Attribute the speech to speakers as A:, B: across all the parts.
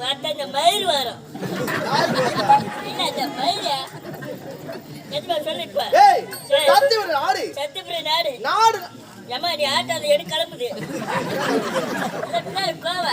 A: பார்த்தா இந்த மயிர் வரும். இல்ல இந்த மயிர் நாடு. ஏமா நீ ஆட்டாத எடு கிளம்புது. கோவ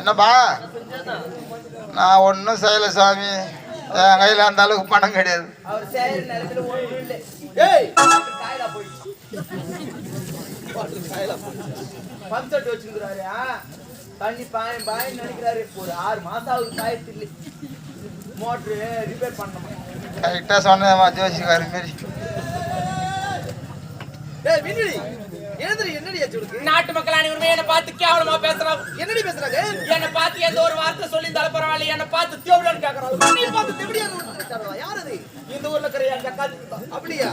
B: என்னப்பா? நான் ஒன்றும் செய்யலை சாமி. என் கையில் அந்த அளவுக்கு பணம் கிடையாது.
C: பாட்டு காயலா போச்சு.
D: பம்ப் செட் வச்சுக்கிறாரு தண்ணி பாய் பாய் நினைக்கிறாரு. ஒரு ஆறு மாசம் ஆகுது காயத்து இல்லை. மோட்ரு ரிப்பேர் பண்ணணும்.
B: கரெக்டாக சொன்னேம்மா ஜோசிக்காரு மாரி.
C: ஏய் விண்வெளி. எழுந்திரி என்னடி
D: நாட்டு மக்கள் அனைவருமே என்ன பார்த்து கேவலமா பேசுறாங்க.
C: என்னடி பேசுறாங்க?
D: என்ன பார்த்து எந்த ஒரு வார்த்தை சொல்லி தர பரவாயில்ல. என்ன பார்த்து தேவலன்னு கேக்குறாங்க.
C: நீ பார்த்து எப்படியா விட்டாரா யார் அது?
D: இந்த ஊர்ல இருக்கிற எங்க அக்கா
C: அப்படியா?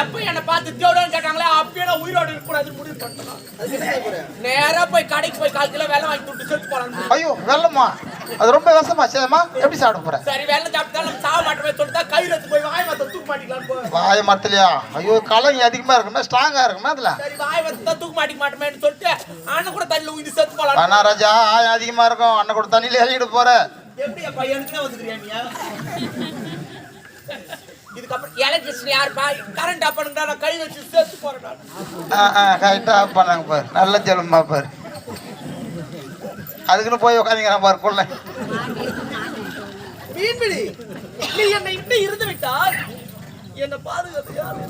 D: எப்ப என்ன பார்த்து தேவலன்னு கேட்டாங்களே அப்பயே நான் உயிரோடு இருக்கக்கூடாதுன்னு முடிவு பண்ணலாம் நேரா போய் கடைக்கு போய் கால் கிலோ வெள்ளம் வாங்கி விட்டு செத்து போலாம்
B: ஐயோ வெள்ளம்மா அது ரொம்ப விஷமா சேமா எப்படி சாப்பிட போற?
D: சரி வெள்ளம் சாப்பிட்டாலும் சாக மாட்டோமே சொல்லிட்டா கயிறு எடுத்து போய் வாய் மத்த தூக்க மாட்டிக்கலாம்னு போ.
B: வாய மரத்துலையா ஐயோ கலங்கி அதிகமாக இருக்குமே ஸ்ட்ராங்காக இருக்குமே அதில்.
D: சரி வாய் மத்த தூக்க மாட்டிக்க மாட்டோமேன்னு சொல்லிட்டு அண்ணன் கூட தண்ணியில் ஊதி செத்து போலாம்
B: அண்ணா ராஜா ஆயம் அதிகமாக இருக்கும். அண்ணன் கூட தண்ணியில் இறங்கிட்டு போற.
D: எப்படி என் பையனுக்குனே வந்துக்கிறியா இதுக்கப்புறம் எலக்ட்ரிசிட்டி யாருப்பா? கரண்ட் ஆஃப் பண்ணுங்க நான் கை வச்சு செத்து போறேன்
B: கரெக்டாக ஆஃப் பண்ணாங்க பாரு. நல்ல ஜெலமா பாரு. அதுக்குன்னு போய் உட்காந்துங்கிறான் பாரு கொள்ள.
C: மீன்பிடி நீ என்னை விட்டு இருந்து விட்டால் என்ன பாதுகாத்து யார்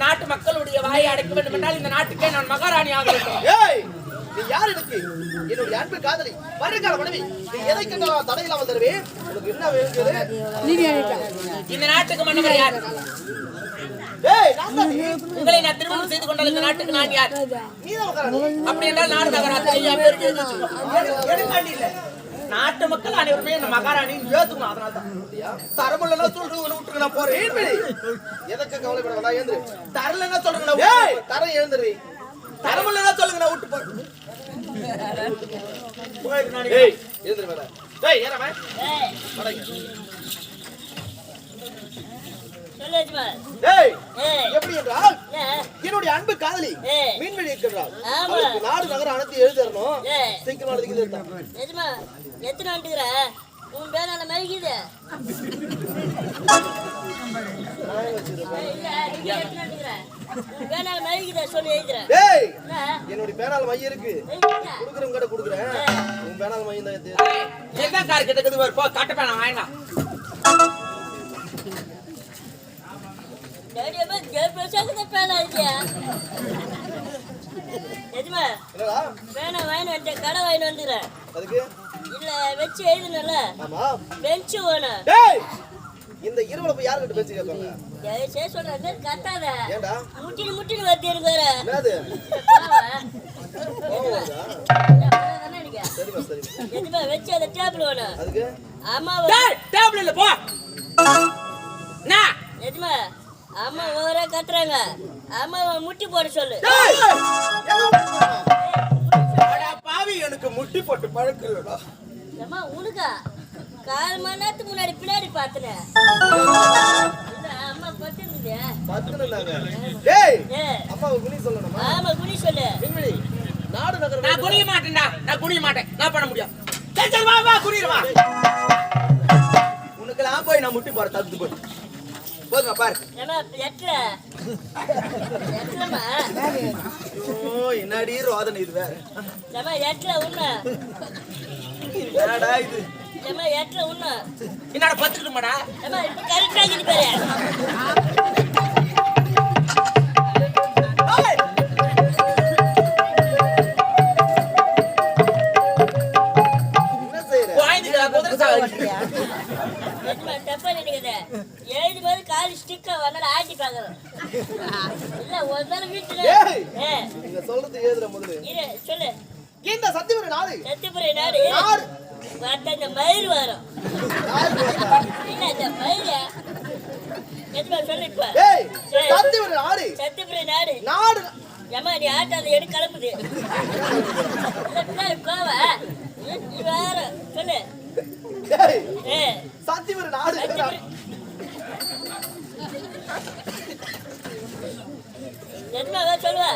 D: நாட்டு மக்களுடைய வாயை அடைக்க வேண்டும் என்றால் இந்த நாட்டுக்கே நான் மகாராணி ஆக வேண்டும்.
C: ஏய் நீ யார் எனக்கு? என்னுடைய அன்பு காதலி வருங்கால மனைவி நீ எதை கண்டாலும் தடையில்லாம தருவேன்? உனக்கு என்ன வேண்டியது?
D: இந்த நாட்டுக்கு மன்னவர் யார்? உங்களை நான் திருமணம் செய்து கொண்டால் இந்த நாட்டுக்கு நான் யார்? அப்படி என்றால் நாடு ஐயா பேருக்கு. நாட்டு மக்கள் அனைவருமே இந்த மகாராணி ஏத்துக்கணும் அதனால தான். தரமுள்ளனா சொல்றேன் விட்டுருக்கு நான் போறேன்.
C: எதற்கு கவலைப்பட வேண்டாம் ஏந்திரு
D: தரலன்னா விட்டு
C: தர எழுந்துரு.
D: தரமுள்ளனா சொல்லுங்க நான் விட்டு போறேன்.
C: ஏய். எழுந்துரு ஏய். ஏறமா
A: ஏய்
C: வடக்கு
A: சொல்லு எஜமா
C: ஏய்
A: ஏய்
C: எப்படி என்றால் என்னுடைய அன்பு காதலி. மீன்வெளி இருக்கின்றாள்.
A: ஆமா.
C: அவளுக்கு நாடு நகரம் அனைத்து எழுதிடணும்.
A: ஏய்.
C: சீக்கிரமா
A: எத்தனை வந்துக்கிற உன் பேனால எழுதுறேன்
C: டேய்
A: என்ன
C: என்னுடைய பேனால் மையம் இருக்கு? குடுக்குறவங்க கிட்ட குடுக்குறேன். உன் பேனால் மையம் தான்
D: என்ன கார் கிட்ட பாரு, போ கட்ட பேனா வாங்கினா
A: பேனா வாங்கி வந்து கடை வாங்கிட்டு வந்துக்கிறேன்
C: அதுக்கு?
A: இல்ல வச்சு எழுதுனல
C: ஆமா.
A: பெஞ்சு வேணும்
C: டேய்! இந்த இரவுல போய் யாருக்கிட்ட பேச்சு கேட்பாங்க?
A: தயவுசெய்து சொல்றேன் இந்த கத்தாத முட்டினு முட்டினு
C: என்னது?
A: எதுமா வச்சு அந்த டேபிள் வேணும்
C: அதுக்கு?
D: டேய், டேபிள் இல்ல போ. என்ன?
A: எதுமா அம்மா ஓவரா கத்துறாங்க. அம்மாவை முட்டி போட சொல்லு.
D: பாவி எனக்கு முட்டி போட்டு பழக்கம் இல்லடா
A: அம்மா உனக்கா கால் மணி நேரத்துக்கு முன்னாடி பின்னாடி பார்த்தனேன் இல்ல அம்மா ஏ.
C: அம்மாவை குனி சொல்லணுமா?
A: ஆமா குனி சொல்லு.
C: நாடு நகரம்
D: நான் குனிய மாட்டேன்டா. நான் குனிய மாட்டேன். நான் பண்ண முடியும் சரி சரி வா வா குனியிரு வா. உனக்கெல்லாம் போய் நான் முட்டி போற தகுந்து போய் போதுமா பாரு.
C: என்னடி ரோதனை இது வேற. என்னடா இது?
D: என்னடா
A: இப்ப கரெக்டா பாரு. வரல ஆட்டி பாக்குறோம் இல்ல ஒரு நாள் வீட்டுல
C: ஏய்!
A: ஏ,
C: நீங்க சொல்றது ஏதுல முதல்ல
A: இரு சொல்லு.
C: இந்த சத்தியவர நாடு.
A: சத்தியபுரை நாடு.
C: நாடு.
A: பார்த்தா இந்த மயிர் வரும். இல்ல இந்த மயிர? எதுமா சொல்லு இப்ப?
C: நாடு.
A: சத்தியபுரை நாடு.
C: நாடு.
A: ஏமா நீ ஆட்டாத எடு கிளம்புது. போவ நீ வேற சொல்லு.
C: சத்தியவர நாடு.
A: அதான் சொல்லுவ?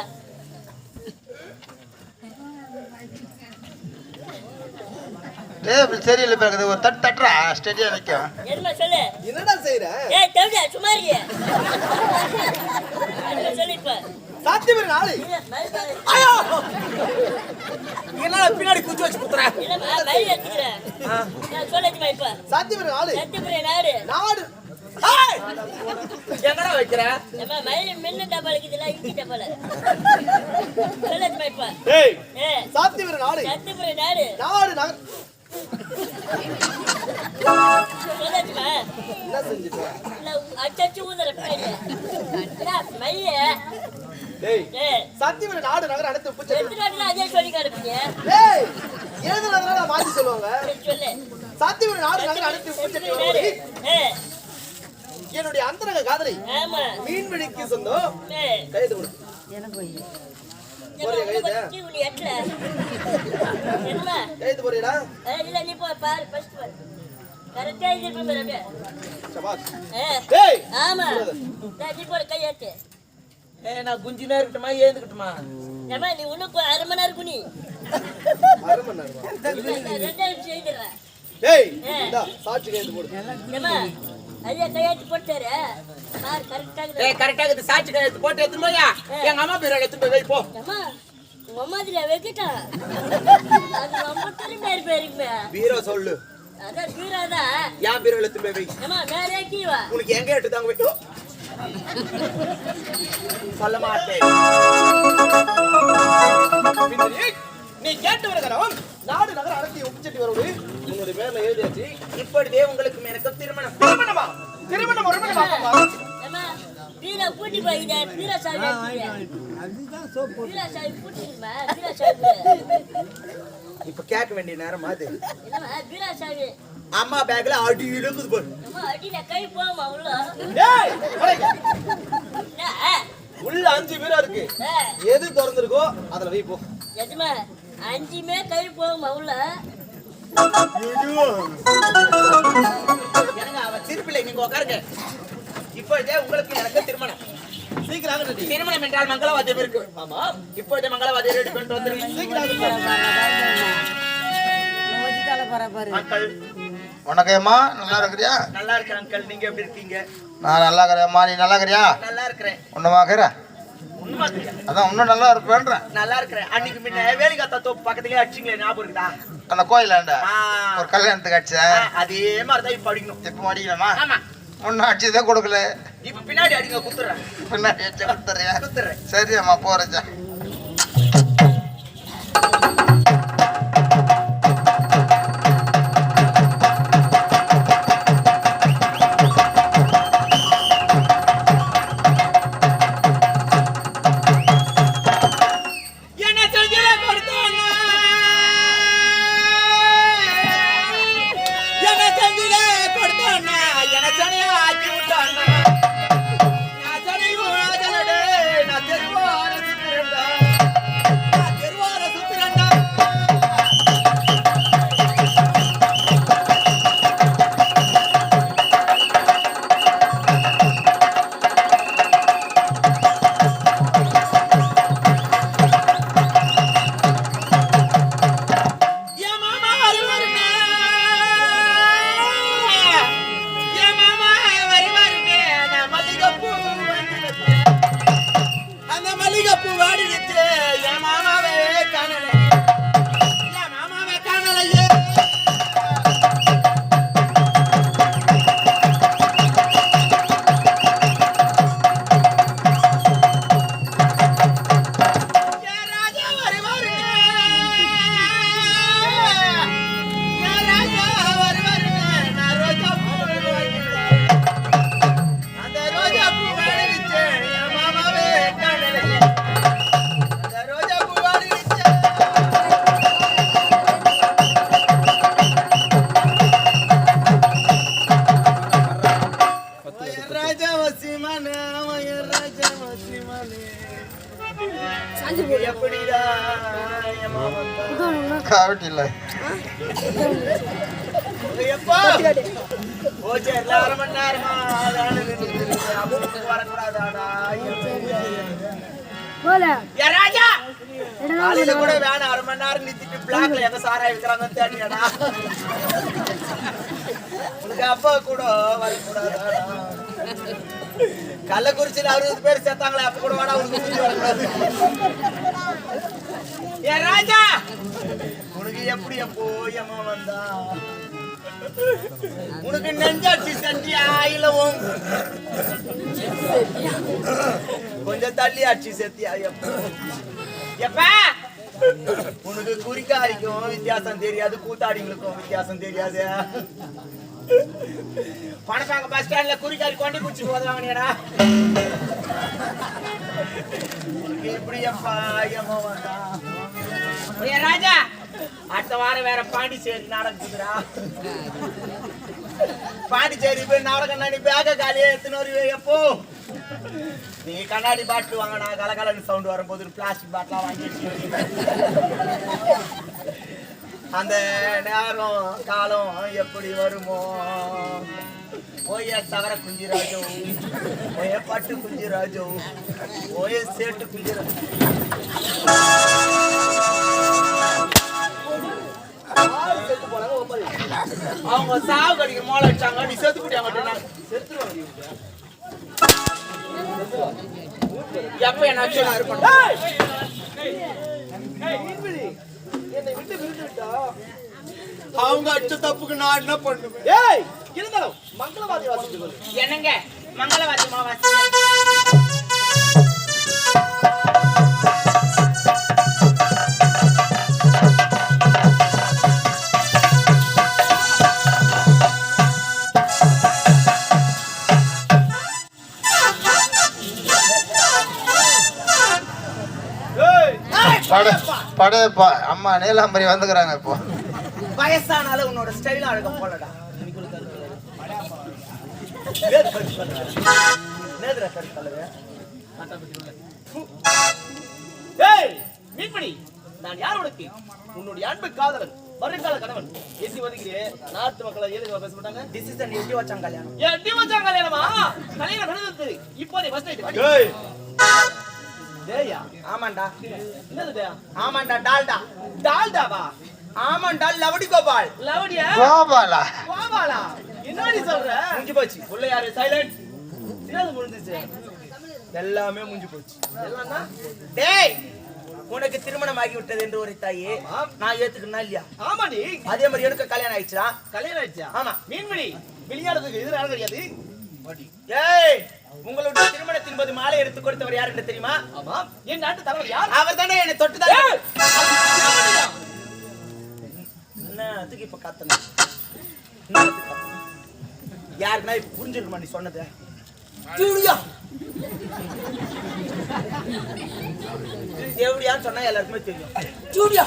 B: டேபிள் சரியில்லை பிறகு. ஒரு தட்டு தட்டுறா ஸ்டெடியா நிற்கும்
A: எதுமா சொல்லு?
C: என்னடா செய்யற
A: ஏய் தவிர சும்மா இருக்கிய. சொல்லு இப்ப? இல்ல, மயில் பாரு.
D: ஐயோ! என்ன பின்னாடி குச்சி வச்சு குத்துற
A: இல்லம்மா, மயில் எடுத்துக்கிறேன். நான் சொல்லட்டுமா இப்ப?
C: சத்தியவர நாடு
A: சத்தியபுரை நாடு.
C: நாடு.
D: எங்கடா வைக்கிற
A: ஏம்மா, மயில் மின்னு டப்பால இருக்குதுல்ல, இஞ்சி டப்பால. சொல்லட்டுமா இப்ப?
C: ஏய்
A: ஏ,
C: சத்தியவர நாடு
A: சத்தியபுரை நாடு.
C: நாடு
A: சொல்லட்டுமா?
C: என்ன செஞ்சுட்ட
A: இல்ல, அச்சடிச்சு ஊதுற
C: நாடு நகர்
A: எடுத்து காட்டுனா அதே சொல்லி காட்டுப்பீங்க.
C: ஏய் எழுதுனதுனால மாத்தி சொல்லுவாங்க
A: சொல்லு.
C: சத்தியவர நாடு நகர் அனைத்து உப்பு
A: சத்தியபுரை நாடு.
C: சட்டி
A: ஏ,
C: என்னுடைய அந்தரங்க காதலி
A: ஆமா.
C: மீன்பிடிக்கு சொந்தம். கைது கொடு.
A: உனக்கு
C: கைது?
A: வச்சு உன்னை எட்டல. என்னம்மா?
C: கைது போறீடா
A: ஏ, இல்ல, நீ போ, பாரு, first பாரு. correct ஆ எழுதிருப்பேன் பாரு, அப்படியே.
C: சபாஷ்.
A: ஏ,
C: ஏய்
A: ஆமா. டேய், நீ போடு கையாட்டு
D: ஏய் நான் குஞ்சினே இருக்கட்டுமா ஏந்துக்கட்டுமா?
A: ஏம்மா நீ இன்னும் கொ- அரை மணி நேரம் குனி.
C: அரை மணி நேரமா?
A: ரெண்டாயிரம் செய்துடுறேன்
C: ஏய் இந்தா சாட்சி கைது போடு.
A: ஏம்மா ஐயா கையாட்டு போட்டாரு பாரு கரெக்டாக
D: ஏய் கரெக்டா இருக்குது சாட்சி கையெழுத்து போட்டு எடுத்துட்டு போயா எங்க அம்மா பேர் எடுத்துட்டு போய் வை போ.
A: ஏம்மா உங்க அம்மா இதுல வைக்கிட்டான் அது ரொம்ப திரும்ப இருப்பேருக்குமே
D: பீரோ சொல்லு.
A: அதான் பீராதான்
D: ஏன் பீரோ எடுத்துட்டு போய் வை.
A: மேலே
D: உனக்கு எங்க எடுத்து தாங்க வை. சொல்ல மாட்டேன்.
C: நீ கேட்டு வருகிறோம் நாடு நகர் அனைத்து உப்பு சட்டி வருவது உன்னுடைய பேர்ல எழுதியாச்சு.
D: இப்பொழுதே உங்களுக்கு எனக்கு திருமணம்.
C: திருமணமா? திருமணம் ஒரு மணி மாப்பா
A: ஏம்மா பீரா பூட்டி போய்கிட்ட பீரா சாவி பீரா சாவி
D: இப்ப கேட்க வேண்டிய நேரம் அது.
A: என்னம்மா பீரா
D: அம்மா பேக்ல அடி இழுக்குது பாரு.
A: அம்மா அடியில கை போமா உள்ள
C: ஏய் உள்ள அஞ்சு பேரா இருக்கு.
A: ஏ,
C: எது திறந்திருக்கோ அதுல வை போ.
A: எஜமா அஞ்சுமே கை போகுமா உள்ள
D: எனக்கு அவ திருப்பில்லை நீங்க உட்காருங்க இப்பொழுதே உங்களுக்கு எனக்கு திருமணம்.
C: சீக்கிரம்.
D: திருமணம் என்றால் மங்களவாத்தியம் இருக்கு.
C: ஆமா.
D: இப்பொழுதே மங்களவாத்தியம் ரெடி பண்ணிட்டு வந்துருங்க
C: சீக்கிரம்
D: அங்கிள்
B: உனக்கேம்மா நல்லா இருக்கிறியா?
D: நல்லா இருக்கேன் அங்கிள். நீங்க எப்படி இருக்கீங்க?
B: நான் நல்லா இருக்கிறேம்மா நீ நல்லா இருக்கிறியா?
D: நல்லா இருக்கிறேன்.
B: ஒன்றுமா இருக்கிற அதான் இன்னும் நல்லா இருப்பேன்றேன்.
D: நல்லா இருக்கிறேன். அன்னைக்கு முன்ன வேலிகாத்தா தோப்பு பக்கத்துலயே அடிச்சிங்களே ஞாபகம் இருக்குதா?
B: அந்த கோயிலாண்ட. ஒரு கல்யாணத்துக்கு அடிச்சேன்
D: அதே மாதிரிதான் இப்ப அடிக்கணும்.
B: இப்போ அடிக்கலாமா?
D: ஆமா.
B: முன்ன அடிச்சதே கொடுக்கல.
D: இப்ப பின்னாடி அடிங்க குத்துறேன்.
B: பின்னாடி அடிச்ச கொடுத்துறியா
D: குத்துறேன்.
B: சரி அம்மா போறேன்
D: சாராய விக்கிறாங்கன்னு தேடியடா உனக்கு அப்பா கூட வரக்கூடாது கள்ளக்குறிச்சியில அறுபது பேர் சேர்த்தாங்களே அப்ப கூட வேணா உனக்கு வரக்கூடாது ஏ ராஜா! உனக்கு எப்படி எப்போ வந்தா? உனக்கு நெஞ்சாட்சி சட்டியா இல்ல கொஞ்சம் தள்ளி ஆட்சி செத்தியா எப்போ எப்ப! உனக்கு குறிக்காரிக்கும் வித்தியாசம் தெரியாது கூத்தாடிங்களுக்கும் வித்தியாசம் தெரியாது. பணத்தாங்க பஸ் ஸ்டாண்ட்ல குறிக்காரி கொண்டு குடிச்சிட்டு போதாங்கடா எப்படி எப்பா ஏமா ராஜா! அடுத்த வாரம் வேற பாண்டிச்சேரி நடக்குதுடா பாண்டிச்சேரி போய் நாடகம் நீ பேக காலியே எத்தனை எப்போ? நீ கண்ணாடி பாட்டில் வாங்கினா கலகலன்னு சவுண்ட் வரும்போது பிளாஸ்டிக் பாட்டிலாம் வாங்கி அந்த நேரம் காலம் எப்படி வருமோ? ஓய தவற குஞ்சிராஜோ ஓய பட்டு குஞ்சிராஜோ ஓய சேட்டு குஞ்சிராஜோ அவங்க சாவு கடிக்க மோளை வச்சாங்க நீ செத்து போட்டியா மட்டும்
C: செத்துருவாங்க
D: எப்ப என்ன
C: விட்டு விழுந்து விட்டா
D: அவங்க அடிச்ச தப்புக்கு நான் என்ன பண்ணுவேன்?
C: ஏய் இருந்தாலும் மங்களவாதி
D: என்னங்க? மங்களவாத்தியமா வாசி
B: அம்மா நீலாம்பரி வந்துக்கிறாங்க இப்போ.
D: வயசானால உன்னோட ஸ்டைல் அழக போலடா
C: மீன்பிடி நான் யார் உனக்கு உன்னுடைய அன்பு காதலன் வருங்கால கணவன். எட்டி ஒதுக்கிறே நாட்டு மக்களை ஏழு பேச மாட்டாங்க?
D: டிசிஷன் எப்படி வச்சாங்க கல்யாணம்.
C: எட்டி வச்சாங்க கல்யாணமா? கல்யாணம் நடந்தது இப்போதே ஃபர்ஸ்ட் டேயா
D: ஆமாண்டா.
C: என்னது டேயா
D: ஆமாண்டா டால்டா. டால்டாவா? ஆமாண்டா லவடி கோபால்.
C: லவடியா?
B: கோபாலா?
C: பாபாலா என்னடி சொல்ற?
D: முடிஞ்சு போச்சு. உள்ள யாரு? சைலண்ட்
C: என்னது முடிஞ்சிச்சு?
D: எல்லாமே முடிஞ்சு போச்சு.
C: எல்லாம்
D: டேய் உனக்கு திருமணம் ஆகி விட்டது என்று ஒரு தாயே நான் ஏத்துக்கணும் இல்லையா?
C: ஆமாடி
D: அதே மாதிரி எனக்கு கல்யாணம் ஆயிடுச்சுடா.
C: கல்யாணம் ஆயிடுச்சா?
D: ஆமா.
C: மீன்பிடி. விளையாடுறதுக்கு எதிராக கிடையாது.
D: ஏய் உங்களுடைய திருமணத்தின் போது மாலை எடுத்து கொடுத்தவர் யார் என்று தெரியுமா?
C: ஆமா. என் நாட்டு தலைவர் யார்?
D: அவர் தானே என்னை தொட்டுதான்! என்ன அதுக்கு இப்ப கத்தணும்? யாருக்குன்னா இப்ப புரிஞ்சிருக்குமா நீ சொன்னது? தேவடியான்னு சொன்னா எல்லாருக்குமே தெரியும். ஜூலியா!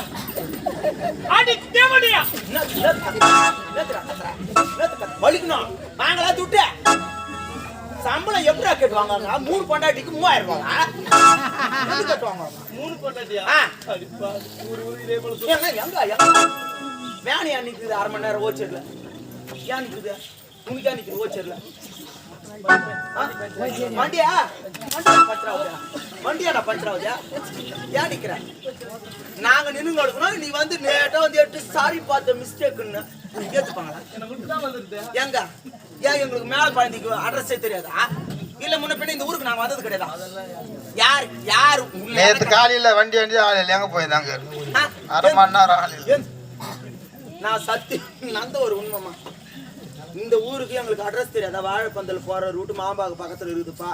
C: அடி தேவடியா?
D: வலிக்கணும் வாங்களா துட்டு. சம்பளம் எப்படா கட்டுவாங்க? மூணு பொண்டாட்டிக்கு மூவாயிரம் எது கட்டுவாங்க?
C: மூணு பொண்டாட்டியா?
D: எங்க வேணையா நிக்குது? அரை மணி நேரம் ஓச்சர்ல. ஏன் நிக்குது? உனக்கா நிக்குது ஓச்சர்ல. வண்டியா வண்டியா? பஞ்சராவுதா வண்டியாடா பஞ்சராவுதா ஏன் நிக்கிற? நாங்க நின்னு கொடுக்கணும் நீ வந்து நேட்டா வந்து எட்டு சாரி பார்த்த மிஸ்டேக்குன்னு எங்க? ஏன் எங்களுக்கு மேல குழந்தைக்கு அட்ரஸே தெரியாதா? இல்ல முன்ன பின்ன இந்த ஊருக்கு நாங்க வந்தது கிடையாதா? யார் யார்
B: நேத்து காலையில வண்டி வண்டி ஆளில் எங்க போயிருந்தாங்க? அரை மணி நேரம்?
D: நான் சத்தி நந்த ஒரு உண்மைமா இந்த ஊருக்கு எங்களுக்கு அட்ரஸ் தெரியாதா? வாழைப்பந்தல் போற ரூட் மாம்பாக்கு பக்கத்துல இருக்குதுப்பா.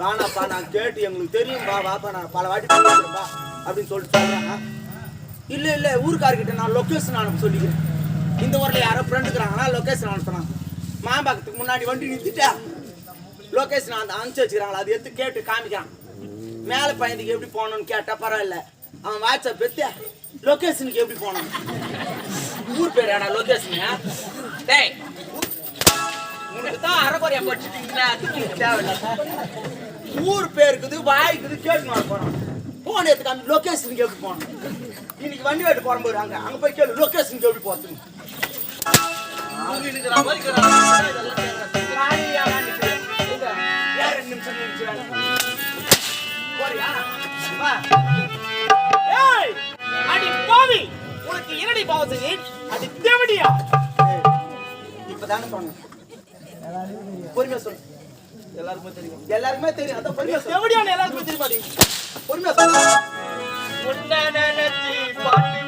D: வேணாப்பா நான் கேட்டு எங்களுக்கு தெரியும்பா வாப்பா நான் பல வாட்டி பண்ணிருப்பா அப்படின்னு சொல்லிட்டு சொல்றாங்க இல்ல இல்ல ஊருக்காரர்கிட்ட நான் லொகேஷன் அனுப்ப சொல்லிக்கிறேன். இந்த ஊர்ல யாரோ ஃப்ரெண்டுக்குறாங்கன்னா லொகேஷன் அனுப்புறாங்க மாம்பாக்கத்துக்கு முன்னாடி வண்டி நிறுத்திட்டா லொக்கேஷன் அந்த அனுப்பிச்சு வச்சுக்கிறாங்களா? அது எடுத்து கேட்டு காமிக்கிறான். மேலே பையனுக்கு எப்படி போகணும்னு கேட்டால் பரவாயில்ல. அவன் வாட்ஸ்அப் எடுத்து லொக்கேஷனுக்கு எப்படி போகணும்? ஊர் பேர் ஆனா லொக்கேஷன் டேய் உனக்கு தான் அரைக்குறையா படிச்சுட்டீங்களா அது உங்களுக்கு தேவையில்ல. ஊர் பேருக்குது வாய்க்குது கேட்டு நான் போறோம். போன் எடுத்துக்க அந்த எப்படி போகணும்? இன்னைக்கு வண்டி வெட்டு போகிற போது அங்கே போய் கேளு லொக்கேஷனுக்கு எப்படி
C: போகிறது உனக்கு என்னடி பாவம் செஞ்சேன் அடி தேவடியா
D: இப்பதானே சொன்னேன்
C: பொறுமையா சொல்லு எல்லாருக்குமே தெரியும்
D: எல்லாருக்குமே தெரியும் அதான் பொறுமையா சொல்லு
C: எல்லாருக்குமே தெரியுமாடி
D: பொறுமையா சொல்லு
C: உன்னை நினைச்சு பாட்டு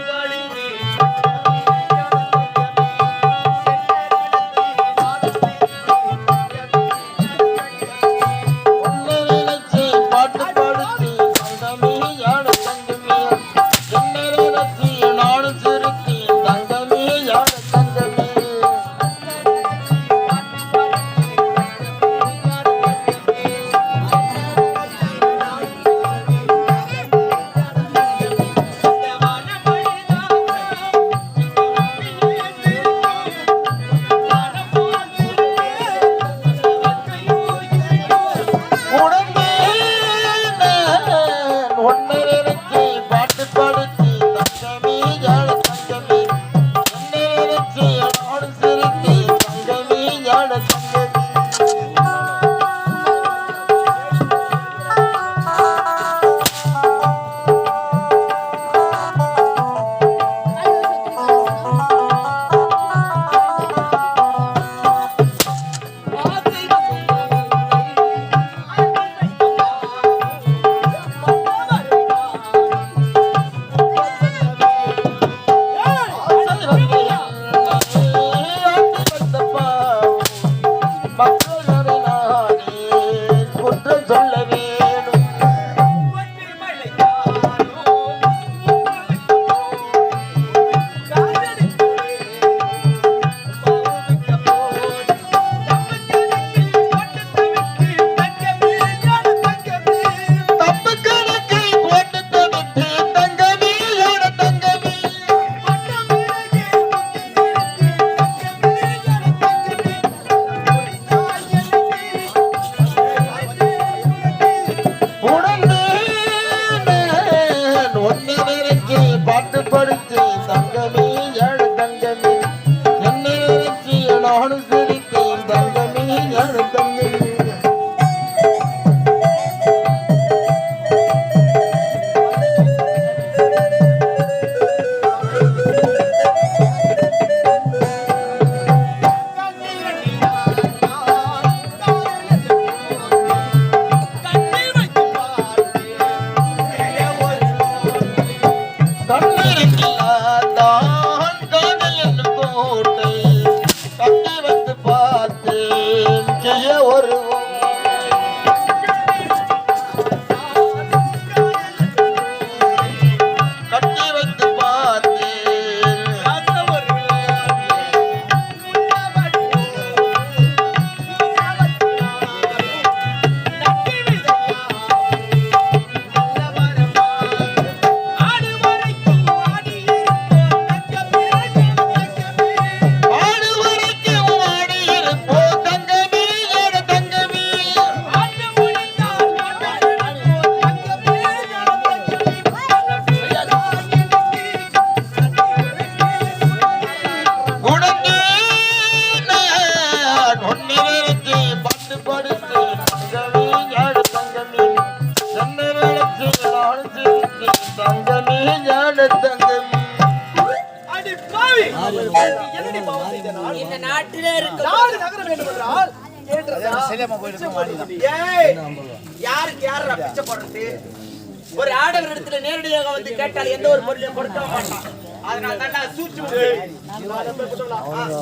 D: இடத்துல நேரடியாக வந்து கேட்டால் எந்த ஒரு பொருளையும் கொடுக்க மாட்டான். அதனால தான் நான் சூழ்ச்சி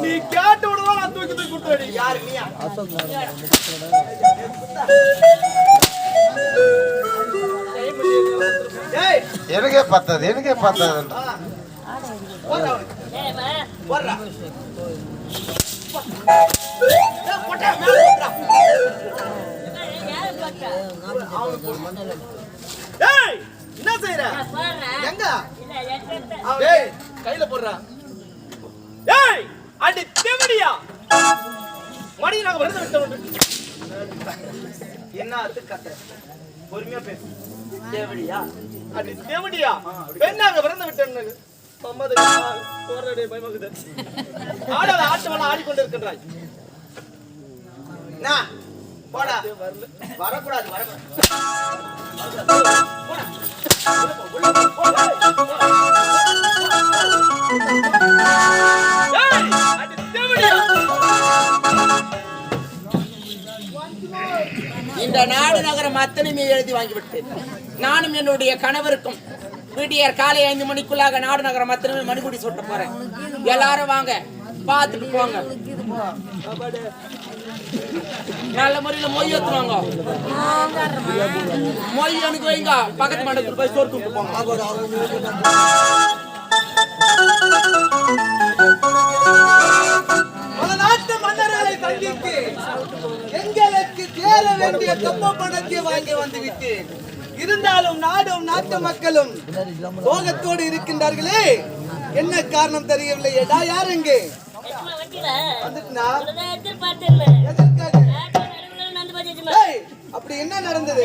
C: நீ கேட்ட உடனே நான் தூக்கி தூக்கி கொடுத்து
D: யாரு நீயா? ஏய்
B: எனக்கே பத்தாது எனக்கே பத்தாது.
D: ஏய்,
C: என்ன செய்யற.
D: எங்க?
A: இல்ல, என்கிட்ட.
C: டேய் கையில போடுறா. ஏய் அடி தேவடியா? மணி நாங்க விருது விட்டோம்
D: என்ன அது கத்துற பொறுமையா பேசு. தேவடியா?
E: அடி தேவடியா? பெண்ணாக பிறந்து விட்டேன் சம்மத போராடே பயமகுது. ஆடாத ஆட்டமெல்லாம் ஆடிக்கொண்டிருக்கின்றாய்.
D: என்ன? போடா. வரக்கூடாது
F: இந்த நாடு நகரம் அத்தனையுமே எழுதி வாங்கிவிட்டேன். நானும் என்னுடைய கணவருக்கும் விடியற் காலை ஐந்து மணிக்குள்ளாக நாடு நகரம் அத்தனையுமே மணிக்குடி சுட்ட போறேன். எல்லாரும் வாங்க. பார்த்துட்டு போங்க. நல்ல முறையில மொய் ஏத்துவாங்க. மொய் எனக்கு வைங்க. பக்கத்து மண்டபத்தில் போய் சோறு துண்டு போங்க.
C: நாட்டு மன்னர்களை சந்தித்து எங்களுக்கு சேர வேண்டிய தொப்ப பணத்தை வாங்கி வந்து இருந்தாலும் நாடும் நாட்டு மக்களும் சோகத்தோடு இருக்கின்றார்களே. என்ன காரணம் தெரியவில்லை ஏடா யார் அப்படி என்ன நடந்தது?